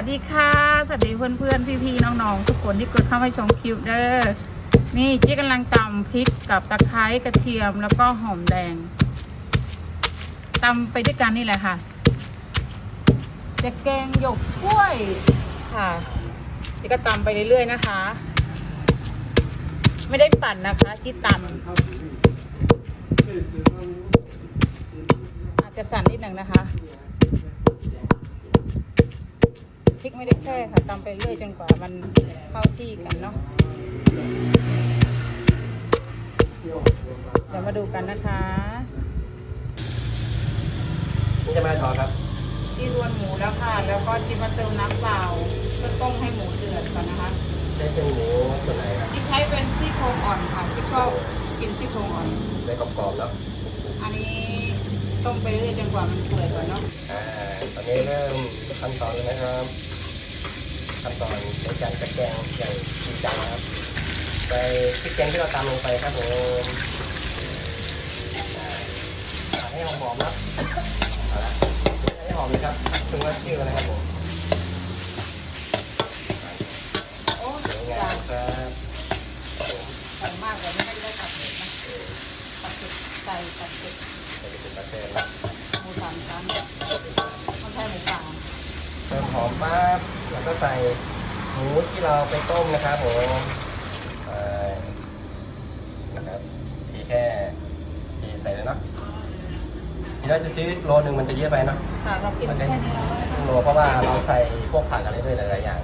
สวัสดีค่ะสวัสดีเพื่อนเพื่อนๆพี่ๆน้องๆทุกคนที่กดเข้ามาชมคลิปเด้อนี่เจ๊กำลังตำพริกกับตะไคร้กระเทียมแล้วก็หอมแดงตำไปด้วยกันนี่แหละค่ะจะแกงหยกกล้วยค่ะเจ๊ก็ตำไปเรื่อยๆนะคะ ไม่ได้ปั่นนะคะที่ตำอาจจะสั่นนิดหนึ่งนะคะ ไม่ได้แช่ค่ะตำไปเรื่อยจนกว่ามันเข้าที่กันเนาะเดี๋ยวมาดูกันนะคะนี่จะมาทอครับที่รวนหมูแล้วค่ะ แล้วก็จิมาเติมน้ำเปล่าเพื่อต้มให้หมูเดือดก่อนนะคะ ใช้เป็นหมูส่วนไหนครับที่ใช้เป็นซี่โครงอ่อนค่ะที่ชอบกินซี่โครงอ่อนในกรอบๆแล้ว อันนี้ต้มไปเรื่อยจนกว่ามันเปื่อยก่อนเนาะอ่าตอนนี้เริ่มขั้นตอนแล้วนะครับ ขั้นตอนในการตะแกงอย่างจริงจังนะครับใส่พริกแกงที่เราตำลงไปครับผมให้หอมๆนะครับให้หอมเลยครับถึงว่าชื่อนะครับผม โอ้ สวยงา จาม ครับ ใส่มากกว่านี้ไม่ได้ตัดเผ็ดนะตัดเผ็ดใส่ตัดเผ็ด ใส่เป็นกระเทียมนะ หมูสามชั้นไม่ใช่หมูป่า เริ่มหอมปั๊บแล้วก็ ใส่หมูที่เราไปต้มนะครับผมใส่นะครับทีแค่ทีใส่เลยเนาะทีเราจะซื้อโลนึงมันจะเยอะไปเนาะค่ะเรากินแค่นี้แล้วนะคะโลเพราะว่าเราใส่พวกผักอะไรด้วยหลายๆอย่าง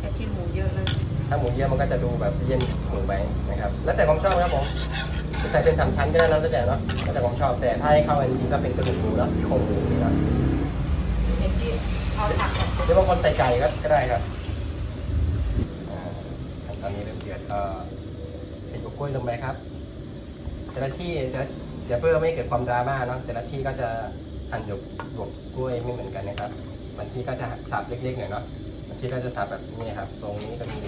แค่กินหมูเยอะเลยถ้าหมูเยอะมันก็จะดูแบบเย็นหมูไปนะครับ แล้วแต่ความชอบครับผมจะใส่เป็นสามชั้นก็ได้นะแล้วแต่เนาะแล้วแต่ความชอบแต่ถ้าให้เข้ากันจริงๆก็เป็นกระดูกหมูแล้วซี่โครงหมูนี่เนาะเห็นที่เอาผักกับ หรือบางคนใส่ไก่ก็ก็ได้ครับอ่าขั้นตอนนี้เริ่มเดือดก็ใส่กล้วยลงไปครับ แต่ละที่จะอย่าเพื่อไม่เกิดความดราม่าเนาะแต่ละที่ก็จะหั่นหยวกหยวกกล้วยไม่เหมือนกันนะครับบางที่ก็จะสับเล็กๆหน่อยเนาะบางที่ก็จะสับแบบนี้ครับทรงนี้ก็มี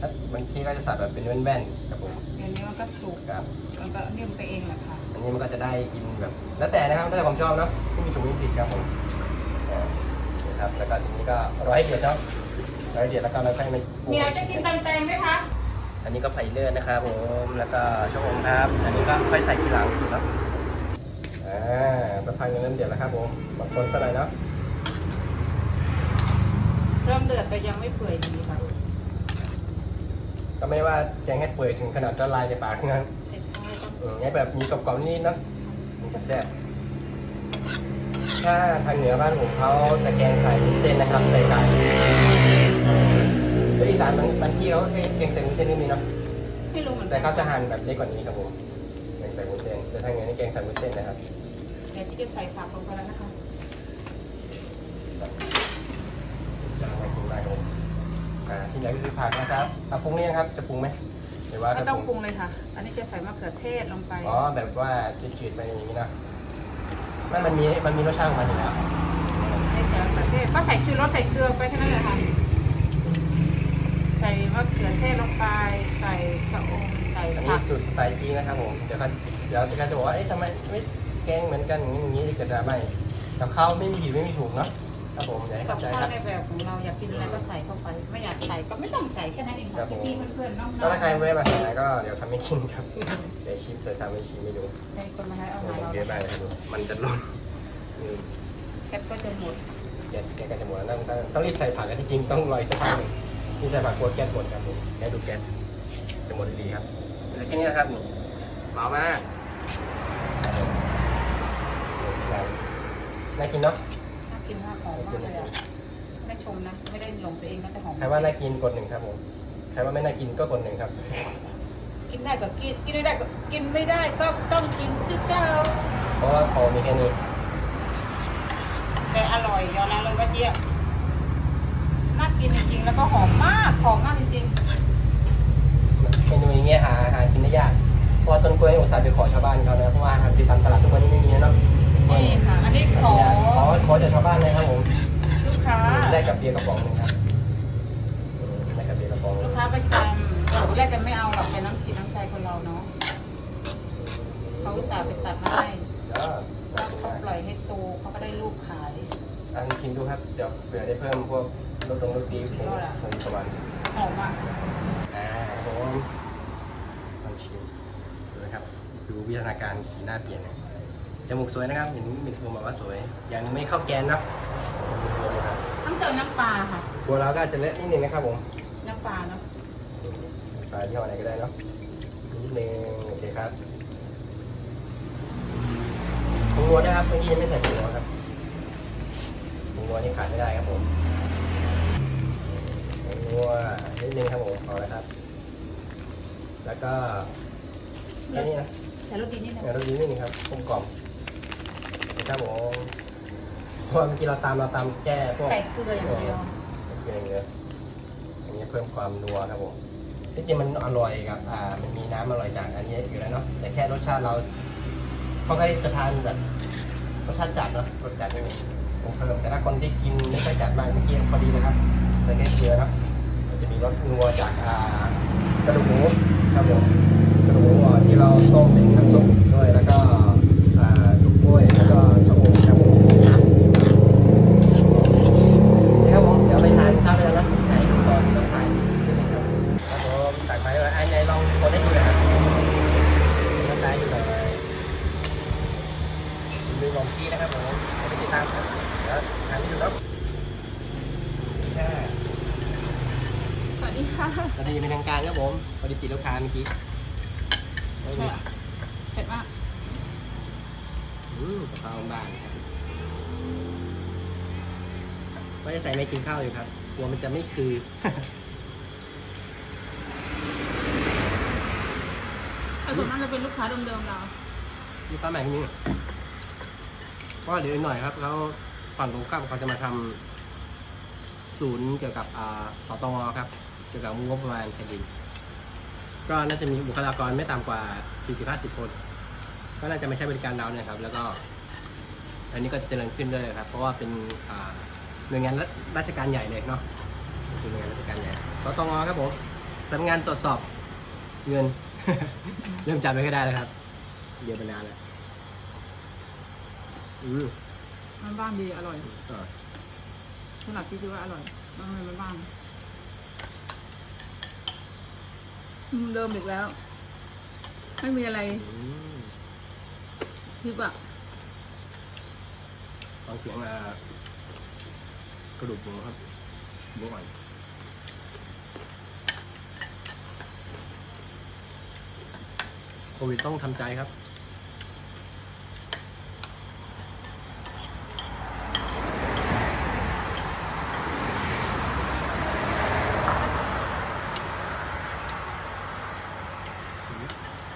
ถ้าบางที่ก็จะสับแบบเป็นแว่นๆครับผมเดี๋ยวนี้มันก็สุกครับมันก็นิ่มไปเองแหละค่ะอันนี้มันก็จะได้กินแบบ แล้วแต่นะครับแล้วแต่ความชอบเนาะไม่มีถูกไม่มีผิดครับผมอ่า นะครับแล้วก็สิ่งนี้ก็รอให้เดือดเนาะรอให้เดือดแล้วก็เราค่อยมาปรุงเมียจะกินตำแตงไหมคะอันนี้ก็ไผ่เลือดนะครับผมแล้วก็ชะอมครับ อันนี้ก็ค่อยใส่ทีหลังสุดครับอ่าสักพักหนึงเริ่มเดือดแล้วครับผมบางคนสักหน่อยเนาะเริ่มเดือดแต่ยังไม่เปื่อยดีค่ะก็ไม่ว่าแกงให้เปื่อยถึงขนาดละลายในปากนะแต่ใช่ต้องอืมให้แบบมีกรอบๆนิดๆเนาะมันจะแซ่บ ถ้าทางเหนือบ้านผมเขาจะแกงใส่วุ้นเส้นนะครับใส่ไก่แล้วอีสานบางบางที่เขาก็แกงใส่วุ้นเส้นนิดนึงเนาะไม่รู้เหมือนกัแต่เขาจะหั่นแบบเล็กกว่านี้ครับผมแกงใส่วุ้นเส้นแต่ทางเหนือนี่แกงใส่วุ้นเส้นนะครับเดี๋ยวที่จะใส่ผักลงไปแล้วนะคะจะน่ากินมากเลยอ่าที่เหลือก็คือผักนะครับเอาปรุงนี่ยังครับจะปรุงไหมหรือว่าไม่จะต้องปรุงเลยค่ะ อันนี้จะใส่มะเขือเทศลงไป อ๋อแบบว่าจืดๆไปอย่างนี้นะ ไม่มันมีมันมีรสชาติของมันอยู่แล้วให้ใส่มะเขือเทศก็ใส่ชูรสใส่เกลือไปแค่นั้นเลยค่ะ ใส่มะเขือเทศลงไป ใส่ชะอมใส่อันผันี้กสูตรสไตล์จีนนะครับผมเดี๋ยวเขาเดี๋ยวจะจะบอกว่าเอ๊ะทำไมไม่แกงเหมือนกันอย่างนี้อย่างนี้เกิดดราม่าอีกกับข้าวไม่มีผิดไม่มีถูกเนาะ ครับผมอย่าให้กับเข้าใจข้าควรับในแบบของเราอยากกินอะไรก็ใส่เข้าไป ไม่อยากใส่ก็ไม่ต้องใส่แค่นั้นเองครัค่ะบผมพี่ๆเพื่อนๆน้องแล้วถ้าใครๆไม่มาหาก็เดี๋ยวทำให้กินครับเดี๋ยวชิมแต่ทำให้ชิมไม่ดูให้คนมาให้เอาเดี๋ยวหาผมเราเยอะไปเลยดูมันจะล่นอืมแก๊สก็จะหมดแกสแกสก็จะหมดแล้วต้องต้องรีบใส่ผักกันที่จริงต้องรออีกสักพักหนึ่งนี่ใส่ผักกลัวแก๊สหมดครับผมแก๊สดูแก๊สจะหมดดีครับเหลือแค่นี้นะครับนี่เบามากครับผมเดี๋ยวใส่น่ากินเนาะ ไม่ชมนะ ไม่ได้หลงตัวเองนะแต่หอมใครว่าน่ากินกดหนึ่งครับผม ใครว่าไม่น่ากินก็กดหนึ่งครับ กินได้ก็กิน กินไม่ได้ก็กินไม่ได้ก็ต้องกินคือเจ้าเพราะว่าของมีแค่นี้ แต่อร่อยยอมรับเลยว่าเจี๊ยบน่ากินจริงๆแล้วก็หอมมากหอมมากจริงเมนูอย่างเงี้ยหาหากินได้ยาก เพราะว่าต้นกล้วยอุตส่าห์ไปขอชาวบ้านเขานะเพราะว่าหาซื้อตามตลาดทุกวันนี้ไม่มีเนาะๆ นี่ค่ะ อันนี้ขอขอขอจากชาวบ้านเลยครับผมลูกค้าได้กับเบียร์กระป๋องหนึงครับอืมได้กับเบียร์กระป๋องหนึลูงกค้าประจำเราแรกกันไม่เอาหรอกแต่น้ำจิตน้ำใจคนเราเนาะเขาอุตส่าห์ไปตัดมาให้เดี๋ยวแล้วเขาปล่อยให้โตเขาก็ได้ลูกขาย อันชิมดูครับเดี๋ยวเผื่อได้เพิ่มพวกรถตรงรถดีผมผมประมาณหอมอะอ่าผมลองชิมดูนะครับดูวิทยาการสีหน้าเปลี่ยนนะ จมูกสวยนะครับ เห็นมีตัวบอกว่าสวยยังไม่เข้าแกนนะดูนะครับต้องเติมน้ำปลาค่ะ ตัวเราก็จะเละนิดนึงนะครับผม น้ำปลาเนาะปลาที่ห้อไหนก็ได้เนาะ นิดนึงโอเคครับผงนัวนะครับเมื่อกี้ยังไม่ใส่ผงนัวครับผงนัวนี่ขาดไม่ได้ครับผมผงนัวนิดนึงครับผมพอแล้วครับ แล้วก็แค่นี้นะใส่รสดีนิดนึงเดี๋ยวเราดีนิดนึงครับกลมกล่อม นะครับผมเพราะว่าเมื่อกี้เราตามเราตามแก้พวกใส่เกลืออย่างเดียวเกลืออย่างเดียวอันนี้เพิ่มความนัวครับผมที่จริงมันอร่อยครับ อ่า มันมีน้ำอร่อยจากอันนี้อยู่แล้วเนาะ แต่แค่รสชาติเราเขาก็จะทานแบบรสชาติจัดเนาะรสจัดนิดนึงผมเพิ่มแต่ถ้าคนที่กินไม่ค่อยจัดมากเมื่อกี้พอดีเลยครับใส่แค่เกลือเนาะมันจะมีรสนัวจากอ่ากระดูกหมูครับผมกระดูกหมูอ่อนที่เราต้มเป็นน้ำซุปด้วยแล้วก็อ่าลูกกล้วยแล้วก็ชะอมครับผม นี่ครับผมเดี๋ยวไปทานข้าวด้วยกันนะถ่ายรูปก่อนต้องถ่ายนิดนึงครับครับผมตักไปว่าไอ้ไหนลองกดได้ดูหนะครับน้ำตาอยู่เลยดูลองชี้นะครับผมไม่ได้ติดตามครับเดี๋ยวทานให้ดูเนาะค่ะ สวัสดีค่ะ สวัสดีเป็นทางการครับผมพอดีติดลูกค้าเมื่อกี้ไม่ เผ็ มี ดเผ็ดมาก อืม กะเพราบ้านครับว่าจะใส่ไม่กินข้าวอยู่ครับ กลัวมันจะไม่คือไอ้ส่วนนั้นจะเป็นลูกค้าเดิมๆเราลูกค้าใหม่ที่นี่เพราะว่าเดี๋ยวอีกหน่อยครับเขาฝั่งตรงข้ามเขาจะมาทำศูนย์เกี่ยวกับอ่าสตงครับ เกี่ยวกับงบประมาณแผ่นดิน ก็น่าจะมีบุคลากรไม่ต่ำกว่า 40-50 คน ก็น่าจะมาใช้บริการเราเนี่ยครับ แล้วก็ อันนี้ก็จะเจริญขึ้นด้วยครับ เพราะว่าเป็นอ่าหน่วยงานราราชการใหญ่เลยเนาะเป็นหน่วยงานราชการใหญ่สตงครับผมสำนักงานตรวจสอบเงิน เริ่มจำไม่ค่อยได้แล้วครับเดียวมานานแล้วอืมมันบ้านดีอร่อยอ่าสำหรับที่คิดว่าอร่อยมันเลยมันบ้านอืมเดิมอีกแล้ว ไม่มีอะไร ทิปอะฟังเสียงอ่ากระดูกหมูครับหมูอ่อนโควิดต้องทำใจครับ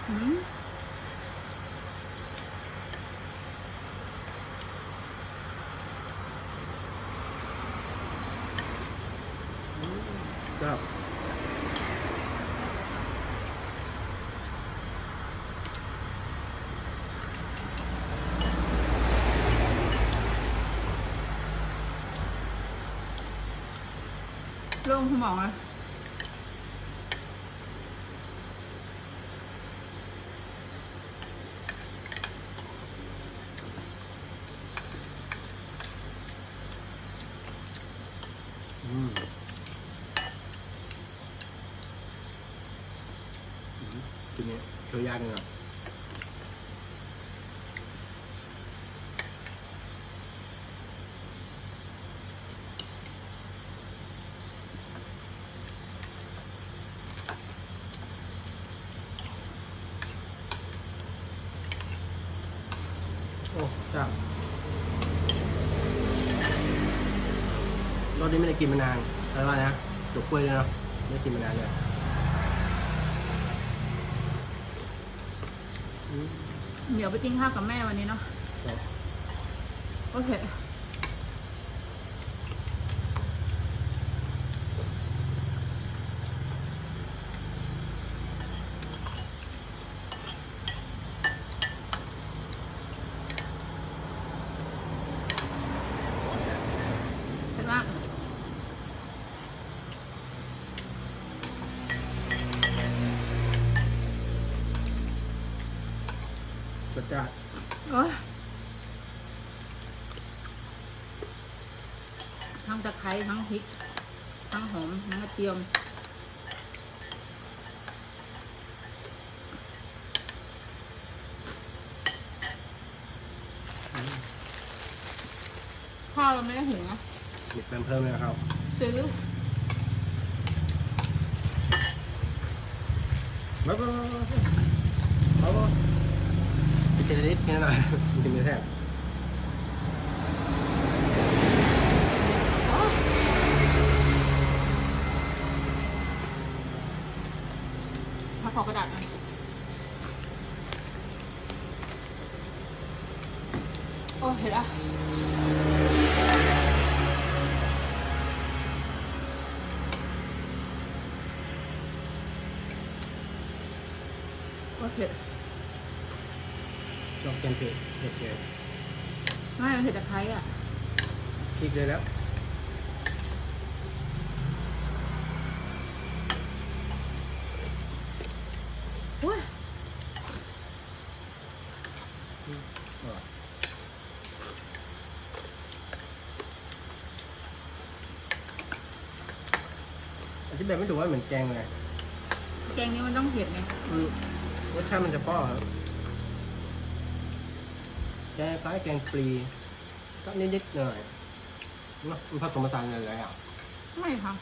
อืม ก็ โล่งสมองอะ อืมอืมทีนี้ตัวยากเลยเนาะ โอ้จ้ารสนี้ไม่ได้กินมานานอะไรวะนะหยวกกล้วยด้วยเนาะไม่ได้กินมานานเลยอืมเดี๋ยวไปกินข้าวกับแม่วันนี้เนาะครับก็เผ็ดเผ็ดมาก รสจ้าด โอ้ย ทั้งตะไคร้ทั้งพริก ทั้งหอมทั้งกระเทียมข้าวเราไม่ได้หุงนะหยิบเพิ่มเพิ่มเลยนะครับ ซื้อแล้วก็เขาก็พิจารณาแค่นั้นหน่อยกินไม่แซ่บ มาขอกระดาษหน่อยโอ้เห็นละ โอ้เผ็ดชอบแกงเผ็ดเผ็ดเลยไม่มันเผ็ดตะไคร้อะพริกเลยแล้วอุ้ยอธิบายไม่ถูกว่าเหมือนแกงเลยแกงนี้มันต้องเผ็ดไงอืม รสชาติมันจะป้อครับแกงคล้ายแกงฟรีก็นิดๆหน่อยเนอะมันผสมผสานกันเลยอะไม่ค่ะ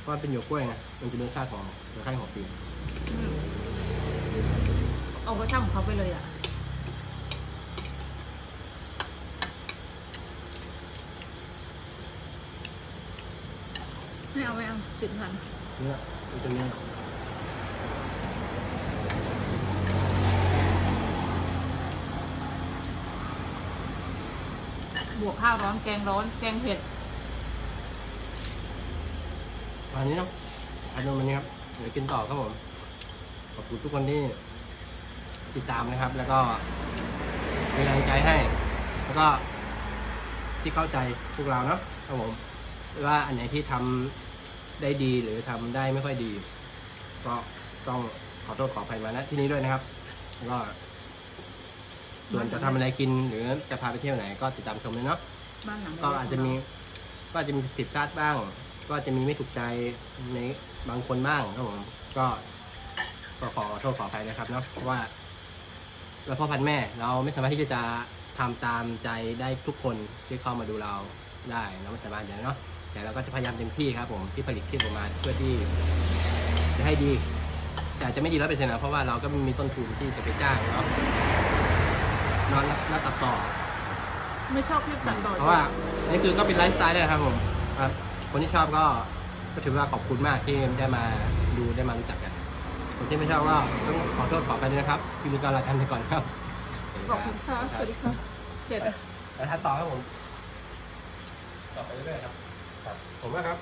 เพราะมันเป็นหยวกกล้วยไงมันจะมีรสชาติของรสชาติของฟรีอืมเอารสชาติของเขาไปเลยอะ ไม่เอาไม่เอาติดพัน เนื้อมันจะเนื้อ บวกข้าวร้อนแกงร้อนแกงเผ็ดอันนี้เนาะอันนู้นมันนี้ครับเดี๋ยวกินต่อครับผมขอบคุณทุกคนที่ติดตามนะครับ แล้วก็เป็นกำลังใจให้ แล้วก็ที่เข้าใจพวกเราเนาะครับผมว่าอันไหนที่ทำได้ดีหรือทำได้ไม่ค่อยดี ก็ต้องขอโทษขออภัยมาณที่นี้ด้วยนะครับแล้วก็ ส่วนจะทำอะไรกินหรือจะพาไปเที่ยวไหนก็ติดตามชมเลยเนาะบ้านหลังก็อาจจะมีก็อาจจะมีผิดพลาดบ้าง ก็อาจจะมีไม่ถูกใจในบางคนบ้างครับผมก็ก็ขอโทษขออภัยนะครับเนาะเพราะว่า เราพ่อพันธุ์แม่เราไม่สามารถที่จะทำตามใจได้ทุกคนที่เข้ามาดูเราได้เราไม่สามารถอย่างนั้นเนาะแต่เราก็จะพยายามเต็มที่ครับ ผมที่ผลิตคลิปออกมาเพื่อที่จะให้ดีแต่อาจจะไม่ดีร้อยเปอร์เซ็นต์นะเพราะว่าเราก็ไม่มีต้นทุนที่จะไปจ้างเนาะ นอนแล้วตัดต่อ ไม่ชอบคลิปตัดต่อเพราะว่านี่คือก็เป็นไลฟ์สไตล์เลยครับผมครับคนที่ชอบก็ก็ถือว่าขอบคุณมากที่ได้มาดูได้มารู้จักกันคนที่ไม่ชอบก็ต้องขอโทษขอไปด้วยนะครับที่มีการลากันไปก่อนครับขอบคุณค่ะสวัสดีค่ะเผ็ดอะแล้วทัดต่อครับผมต่อไปเรื่อยๆครับ ครับ ผมว่าครับ